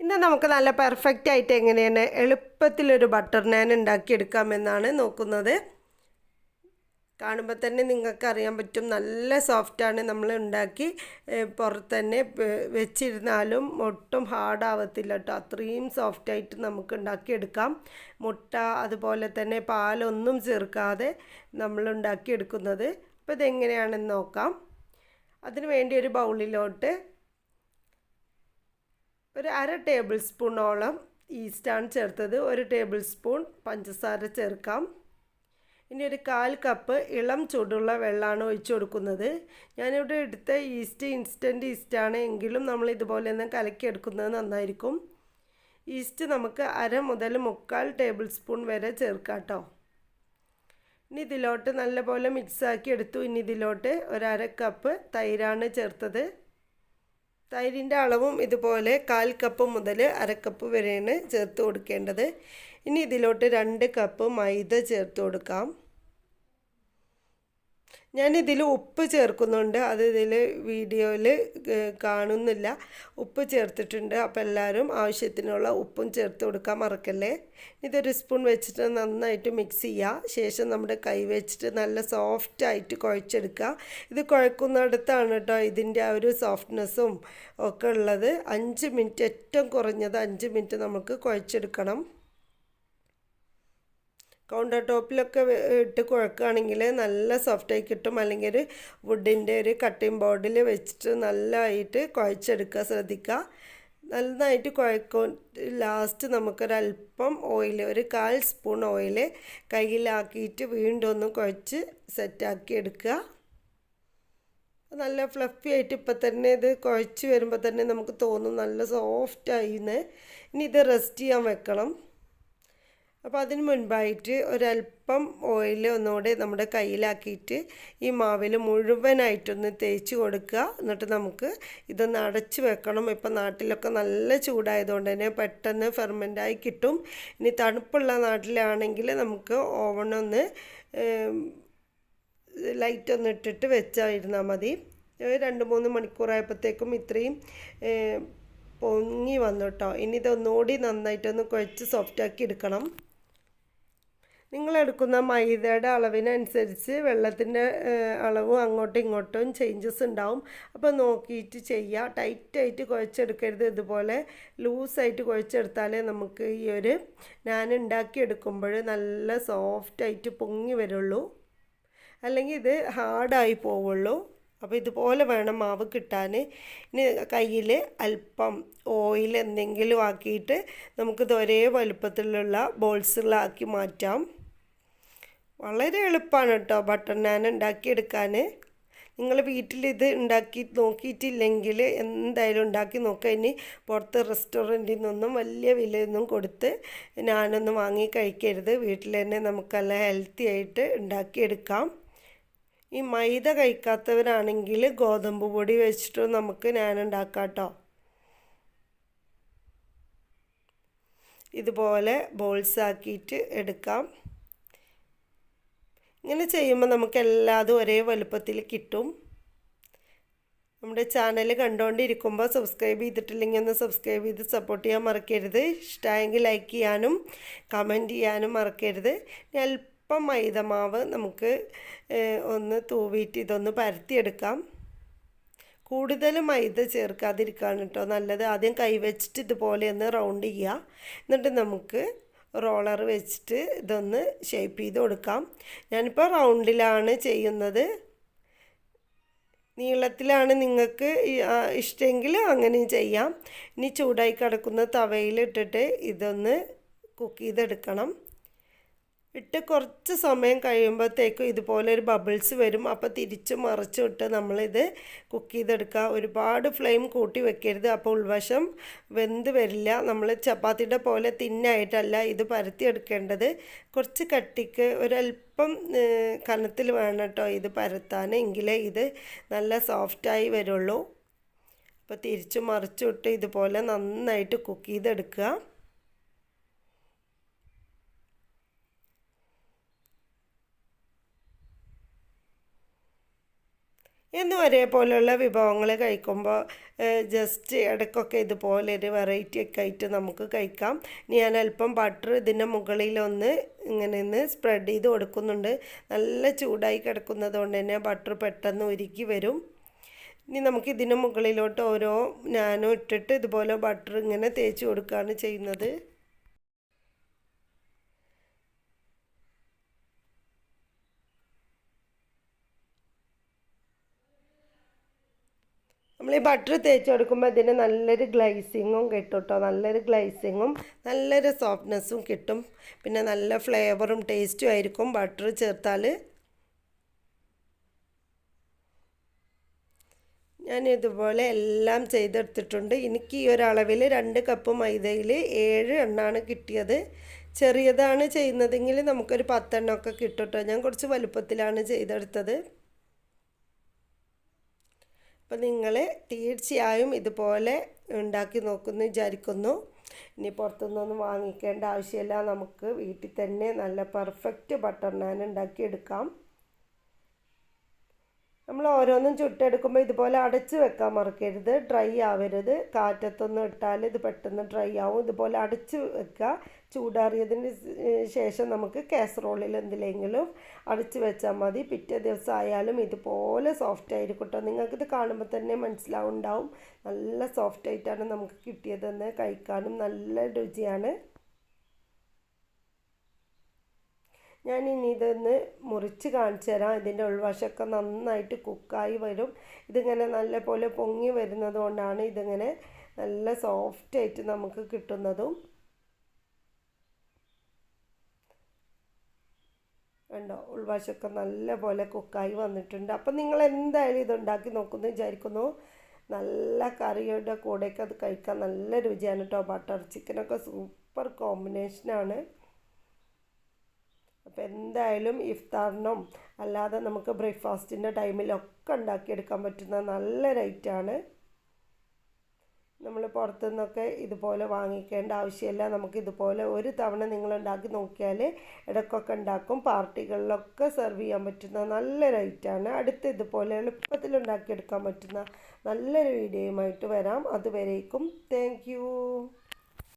ഇന്ന് നമുക്ക് നല്ല പെർഫെക്റ്റ് ആയിട്ട് എങ്ങനെയാണ് എളുപ്പത്തിലൊരു ബട്ടർ നാൻ ഉണ്ടാക്കിയെടുക്കാമെന്നാണ് നോക്കുന്നത്. കാണുമ്പോൾ തന്നെ നിങ്ങൾക്ക് അറിയാൻ പറ്റും നല്ല സോഫ്റ്റാണ് നമ്മൾ ഉണ്ടാക്കി പുറത്ത് തന്നെ വെച്ചിരുന്നാലും ഒട്ടും ഹാർഡാവത്തില്ല കേട്ടോ അത്രയും സോഫ്റ്റായിട്ട് നമുക്ക് ഉണ്ടാക്കിയെടുക്കാം. മുട്ട അതുപോലെ തന്നെ പാലൊന്നും ചേർക്കാതെ നമ്മൾ ഉണ്ടാക്കിയെടുക്കുന്നത്. അപ്പോൾ ഇതെങ്ങനെയാണെന്ന് നോക്കാം. അതിന് വേണ്ടി ഒരു ബൗളിലോട്ട് ഒരു അര ടേബിൾ സ്പൂണോളം ഈസ്റ്റാണ് ചേർത്തത്. ഒരു ടേബിൾ സ്പൂൺ പഞ്ചസാര ചേർക്കാം. ഇനി ഒരു കാൽ കപ്പ് ഇളം ചൂടുള്ള വെള്ളമാണ് ഒഴിച്ചു കൊടുക്കുന്നത്. ഞാനിവിടെ എടുത്ത ഈസ്റ്റ് ഇൻസ്റ്റന്റ് ഈസ്റ്റാണ്. എങ്കിലും നമ്മൾ ഇതുപോലെ ഒന്ന് കലക്കിയെടുക്കുന്നത് നന്നായിരിക്കും. ഈസ്റ്റ് നമുക്ക് അര മുതൽ മുക്കാൽ ടേബിൾ സ്പൂൺ വരെ ചേർക്കാം കേട്ടോ. ഇനി ഇതിലോട്ട് നല്ലപോലെ മിക്സാക്കി എടുത്തു. ഇനി ഇതിലോട്ട് ഒരു അര കപ്പ് തൈരാണ് ചേർത്തത്. തൈരിന്റെ അളവും ഇതുപോലെ കാൽ കപ്പ് മുതൽ അരക്കപ്പ് കപ്പ് വരെയാണ് ചേർത്ത് കൊടുക്കേണ്ടത്. ഇനി ഇതിലോട്ട് രണ്ട് കപ്പ് മൈദ ചേർത്ത് കൊടുക്കാം. ഞാനിതിൽ ഉപ്പ് ചേർക്കുന്നുണ്ട്. അത് ഇതിൽ വീഡിയോയിൽ കാണുന്നില്ല. ഉപ്പ് ചേർത്തിട്ടുണ്ട്. അപ്പോൾ എല്ലാവരും ആവശ്യത്തിനുള്ള ഉപ്പും ചേർത്ത് കൊടുക്കാൻ മറക്കല്ലേ? ഇതൊരു സ്പൂൺ വെച്ചിട്ട് നന്നായിട്ട് മിക്സ് ചെയ്യുക ശേഷം നമ്മുടെ കൈ വെച്ചിട്ട് നല്ല സോഫ്റ്റായിട്ട് കുഴച്ചെടുക്കുക ഇത് കുഴക്കുന്നിടത്താണ് കേട്ടോ ഇതിന്റെ ആ ഒരു സോഫ്റ്റ്നെസ്സും ഒക്കെ ഉള്ളത്. അഞ്ച് മിനിറ്റ് ഏറ്റവും കുറഞ്ഞത് അഞ്ച് മിനിറ്റ് നമുക്ക് കുഴച്ചെടുക്കണം. കൗണ്ടർ ടോപ്പിലൊക്കെ ഇട്ട് കുഴക്കുകയാണെങ്കിൽ നല്ല സോഫ്റ്റായി കിട്ടും. അല്ലെങ്കിൽ ഒരു വുഡിന്റെ ഒരു കട്ടിംഗ് ബോർഡിൽ വെച്ചിട്ട് നല്ലതായിട്ട് കുഴച്ചെടുക്കുക ശ്രദ്ധിക്കുക നന്നായിട്ട് കുഴക്കും. ലാസ്റ്റ് നമുക്കൊരല്പം ഓയിൽ ഒരു കാൽ സ്പൂൺ ഓയിൽ കയ്യിലാക്കിയിട്ട് വീണ്ടും ഒന്ന് കുഴച്ച് സെറ്റാക്കി എടുക്കുക നല്ല ഫ്ലഫി ആയിട്ട് ഇപ്പം തന്നെ ഇത് കുഴച്ച് വരുമ്പോൾ തന്നെ നമുക്ക് തോന്നും നല്ല സോഫ്റ്റായിന്ന് ഇനി ഇത് റെസ്റ്റ് ചെയ്യാൻ വെക്കണം. അപ്പോൾ അതിന് മുൻപായിട്ട് ഒരല്പം ഓയിൽ ഒന്നുകൂടെ നമ്മുടെ കയ്യിലാക്കിയിട്ട് ഈ മാവിൽ മുഴുവനായിട്ടൊന്ന് തേച്ച് കൊടുക്കുക. എന്നിട്ട് നമുക്ക് ഇതൊന്ന് അടച്ച് വെക്കണം. ഇപ്പം നാട്ടിലൊക്കെ നല്ല ചൂടായതുകൊണ്ട് തന്നെ പെട്ടെന്ന് ഫെർമെന്റായി കിട്ടും. ഇനി തണുപ്പുള്ള നാട്ടിലാണെങ്കിൽ നമുക്ക് ഓവണൊന്ന് ലൈറ്റ് ഒന്ന് ഇട്ടിട്ട് വെച്ചായിരുന്നാൽ മതി. രണ്ട് മൂന്ന് മണിക്കൂറായപ്പോഴത്തേക്കും ഇത്രയും പൊങ്ങി വന്നു കേട്ടോ. ഇനി ഇതൊന്നുകൂടി നന്നായിട്ടൊന്ന് കുഴച്ച് സോഫ്റ്റാക്കി എടുക്കണം. നിങ്ങളെടുക്കുന്ന മൈദയുടെ അളവിനനുസരിച്ച് വെള്ളത്തിന്റെ അളവും അങ്ങോട്ടും ഇങ്ങോട്ടും ചേഞ്ചസ് ഉണ്ടാവും. അപ്പോൾ നോക്കിയിട്ട് ചെയ്യുക ടൈറ്റായിട്ട് കുഴച്ചെടുക്കരുത്. ഇതുപോലെ ലൂസായിട്ട് കുഴച്ചെടുത്താലേ നമുക്ക് ഈ ഒരു ഞാൻ ഉണ്ടാക്കിയെടുക്കുമ്പോൾ നല്ല സോഫ്റ്റായിട്ട് പൊങ്ങി വരുള്ളൂ. അല്ലെങ്കിൽ ഇത് ഹാർഡായി പോവുള്ളൂ. അപ്പോൾ ഇതുപോലെ വേണം മാവ് കിട്ടാൻ. ഇനി കയ്യിൽ അല്പം ഓയിൽ എന്തെങ്കിലും ആക്കിയിട്ട് നമുക്കിത് ഒരേ വലുപ്പത്തിലുള്ള ബോൾസുകളാക്കി മാറ്റാം. വളരെ എളുപ്പമാണ് കേട്ടോ ബട്ടർ നാൻ ഉണ്ടാക്കിയെടുക്കാൻ നിങ്ങൾ വീട്ടിലിത് ഉണ്ടാക്കി നോക്കിയിട്ടില്ലെങ്കിൽ എന്തായാലും ഉണ്ടാക്കി നോക്കുക ഇനി പുറത്ത് റെസ്റ്റോറന്റിൽ നിന്നൊന്നും വലിയ വിലയൊന്നും കൊടുത്ത് ഞാനൊന്നും വാങ്ങി കഴിക്കരുത്. വീട്ടിൽ തന്നെ നമുക്കല്ല ഹെൽത്തി ആയിട്ട് ഉണ്ടാക്കിയെടുക്കാം. ഈ മൈദ കഴിക്കാത്തവരാണെങ്കിൽ ഗോതമ്പ് പൊടി വെച്ചിട്ട് നമുക്ക് ഞാൻ ഉണ്ടാക്കാം കേട്ടോ ഇതുപോലെ ബോൾസ് ആക്കിയിട്ട് എടുക്കാം. ഇങ്ങനെ ചെയ്യുമ്പോൾ നമുക്ക് എല്ലാതും ഒരേ വലുപ്പത്തിൽ കിട്ടും. നമ്മുടെ ചാനൽ കണ്ടുകൊണ്ടിരിക്കുമ്പോൾ സബ്സ്ക്രൈബ് ചെയ്തിട്ടില്ലെങ്കിൽ ഒന്ന് സബ്സ്ക്രൈബ് ചെയ്ത് സപ്പോർട്ട് ചെയ്യാൻ മറക്കരുത്. ഇഷ്ടമായെങ്കിൽ ലൈക്ക് ചെയ്യാനും കമന്റ് ചെയ്യാനും മറക്കരുത്. അല്പം മൈദമാവ് നമുക്ക് ഒന്ന് തൂവിയിട്ട് ഇതൊന്ന് പരത്തിയെടുക്കാം. കൂടുതൽ മൈദ ചേർക്കാതിരിക്കാൻ കേട്ടോ നല്ലത്. ആദ്യം കൈവച്ചിട്ട് ഇതുപോലെ ഒന്ന് റൗണ്ട് ചെയ്യുക. എന്നിട്ട് നമുക്ക് റോളർ വെച്ചിട്ട് ഇതൊന്ന് ഷേപ്പ് ചെയ്ത് കൊടുക്കാം. ഞാനിപ്പോൾ റൗണ്ടിലാണ് ചെയ്യുന്നത്. നീളത്തിലാണ് നിങ്ങൾക്ക് ഇഷ്ടമെങ്കിൽ അങ്ങനെയും ചെയ്യാം. ഇനി ചൂടായി കിടക്കുന്ന തവയിലിട്ടിട്ട് ഇതൊന്ന് കുക്ക് ചെയ്തെടുക്കണം. ഇട്ട് കുറച്ച് സമയം കഴിയുമ്പോഴത്തേക്കും ഇതുപോലെ ഒരു ബബിൾസ് വരും. അപ്പോൾ തിരിച്ച് മറിച്ചിട്ട് നമ്മളിത് കുക്ക് ചെയ്തെടുക്കുക. ഒരുപാട് ഫ്ലെയിം കൂട്ടി വെക്കരുത്. അപ്പോൾ ഉൾവശം വെന്ത് വരില്ല. നമ്മൾ ചപ്പാത്തിയുടെ പോലെ തിന്നായിട്ടല്ല ഇത് പരത്തിയെടുക്കേണ്ടത് കുറച്ച് കട്ടിക്ക് ഒരല്പം അല്പം കനത്തിൽ വേണം കേട്ടോ ഇത് പരത്താൻ. എങ്കിലേ ഇത് നല്ല സോഫ്റ്റായി വരുള്ളൂ. അപ്പോൾ തിരിച്ച് മറിച്ചിട്ട് ഇതുപോലെ നന്നായിട്ട് കുക്ക് ചെയ്തെടുക്കുക. എന്നും ഒരേപോലെയുള്ള വിഭവങ്ങൾ കഴിക്കുമ്പോൾ ജസ്റ്റ് ഇടയ്ക്കൊക്കെ ഇതുപോലെ ഒരു വെറൈറ്റി ഒക്കെ ആയിട്ട് നമുക്ക് കഴിക്കാം. ഞാൻ അല്പം ബട്ടർ ഇതിന്റെ മുകളിലൊന്ന് ഇങ്ങനെ ഒന്ന് സ്പ്രെഡ് ചെയ്ത് കൊടുക്കുന്നുണ്ട്. നല്ല ചൂടായി കിടക്കുന്നത് കൊണ്ട് തന്നെ ബട്ടർ പെട്ടെന്ന് ഉരുക്കി വരും. ഇനി നമുക്ക് ഇതിന്റെ മുകളിലോട്ട് ഓരോ നാനോ ഇട്ടിട്ട് ഇതുപോലെ ബട്ടർ ഇങ്ങനെ തേച്ച് കൊടുക്കുകയാണ് ചെയ്യുന്നത്. നമ്മൾ ഈ ബട്ടർ തേച്ച് കൊടുക്കുമ്പോൾ ഇതിന് നല്ലൊരു ഗ്ലൈസിങ്ങും കിട്ടും കേട്ടോ നല്ലൊരു ഗ്ലൈസിങ്ങും നല്ലൊരു സോഫ്റ്റ്നെസ്സും കിട്ടും. പിന്നെ നല്ല ഫ്ലേവറും ടേസ്റ്റും ആയിരിക്കും ബട്ടർ ചേർത്താൽ ഞാൻ ഇതുപോലെ എല്ലാം ചെയ്തെടുത്തിട്ടുണ്ട്. എനിക്ക് ഈ ഒരളവിൽ രണ്ട് കപ്പ് മൈദയിൽ ഏഴ് എണ്ണാണ് കിട്ടിയത്. ചെറിയതാണ് ചെയ്യുന്നതെങ്കിൽ നമുക്കൊരു പത്തെണ്ണമൊക്കെ കിട്ടും കേട്ടോ ഞാൻ കുറച്ച് വലുപ്പത്തിലാണ് ചെയ്തെടുത്തത്. അപ്പം നിങ്ങൾ തീർച്ചയായും ഇതുപോലെ ഉണ്ടാക്കി നോക്കുമെന്ന് വിചാരിക്കുന്നു. ഇനി പുറത്തുനിന്നൊന്നും വാങ്ങിക്കേണ്ട ആവശ്യമില്ല. നമുക്ക് വീട്ടിൽ തന്നെ നല്ല പെർഫെക്റ്റ് ബട്ടർ നാൻ ഉണ്ടാക്കിയെടുക്കാം. നമ്മൾ ഓരോന്നും ചുട്ടെടുക്കുമ്പോൾ ഇതുപോലെ അടച്ച് വെക്കാൻ മറക്കരുത്. ഡ്രൈ ആവരുത്. കാറ്റത്തൊന്നും ഇട്ടാൽ ഇത് പെട്ടെന്ന് ഡ്രൈ ആവും. ഇതുപോലെ അടച്ച് വെക്കുക. ചൂടാറിയതിന് ശേഷം നമുക്ക് കാസറോളിൽ എന്തിലെങ്കിലും അടച്ച് വെച്ചാൽ മതി. പിറ്റേ ദിവസം ആയാലും ഇതുപോലെ സോഫ്റ്റ് ആയിരിക്കും കേട്ടോ നിങ്ങൾക്കിത് കാണുമ്പോൾ തന്നെ മനസ്സിലാവുണ്ടാവും. നല്ല സോഫ്റ്റ് ആയിട്ടാണ് നമുക്ക് കിട്ടിയതെന്ന് കഴിക്കാനും നല്ല രുചിയാണ്. ഞാൻ ഇനി ഇതൊന്ന് മുറിച്ച് കാണിച്ചു തരാം. ഇതിന്റെ ഉൾവശമൊക്കെ നന്നായിട്ട് കുക്കായി വരും. ഇതിങ്ങനെ നല്ല പോലെ പൊങ്ങി വരുന്നത് കൊണ്ടാണ് ഇതിങ്ങനെ നല്ല സോഫ്റ്റായിട്ട് നമുക്ക് കിട്ടുന്നതും. കണ്ടോ? ഉൾവശമൊക്കെ നല്ലപോലെ കുക്കായി വന്നിട്ടുണ്ട്. അപ്പം നിങ്ങൾ എന്തായാലും ഇത് ഉണ്ടാക്കി നോക്കുമെന്ന് വിചാരിക്കുന്നു. നല്ല കറിയുടെ കൂടെയൊക്കെ അത് കഴിക്കാൻ നല്ല രുചിയാണ് കേട്ടോ. ബട്ടർ ചിക്കനൊക്കെ സൂപ്പർ കോമ്പിനേഷനാണ് അപ്പോൾ എന്തായാലും ഇഫ്താറിനും അല്ലാതെ നമുക്ക് ബ്രേക്ക്ഫാസ്റ്റിന്റെ ടൈമിലൊക്കെ ഉണ്ടാക്കിയെടുക്കാൻ പറ്റുന്ന നല്ല റേറ്റാണ് നമ്മൾ പുറത്തുനിന്നൊക്കെ ഇതുപോലെ വാങ്ങിക്കേണ്ട ആവശ്യമില്ല. നമുക്ക് ഇതുപോലെ ഒരു തവണ നിങ്ങൾ ഉണ്ടാക്കി നോക്കിയാൽ ഇടയ്ക്കൊക്കെ ഉണ്ടാക്കും. പാർട്ടികളിലൊക്കെ സെർവ് ചെയ്യാൻ പറ്റുന്ന നല്ല റേറ്റാണ്. അടുത്ത് ഇതുപോലെ എളുപ്പത്തിൽ ഉണ്ടാക്കിയെടുക്കാൻ പറ്റുന്ന നല്ലൊരു വീഡിയോയുമായിട്ട് വരാം. അതുവരേക്കും താങ്ക്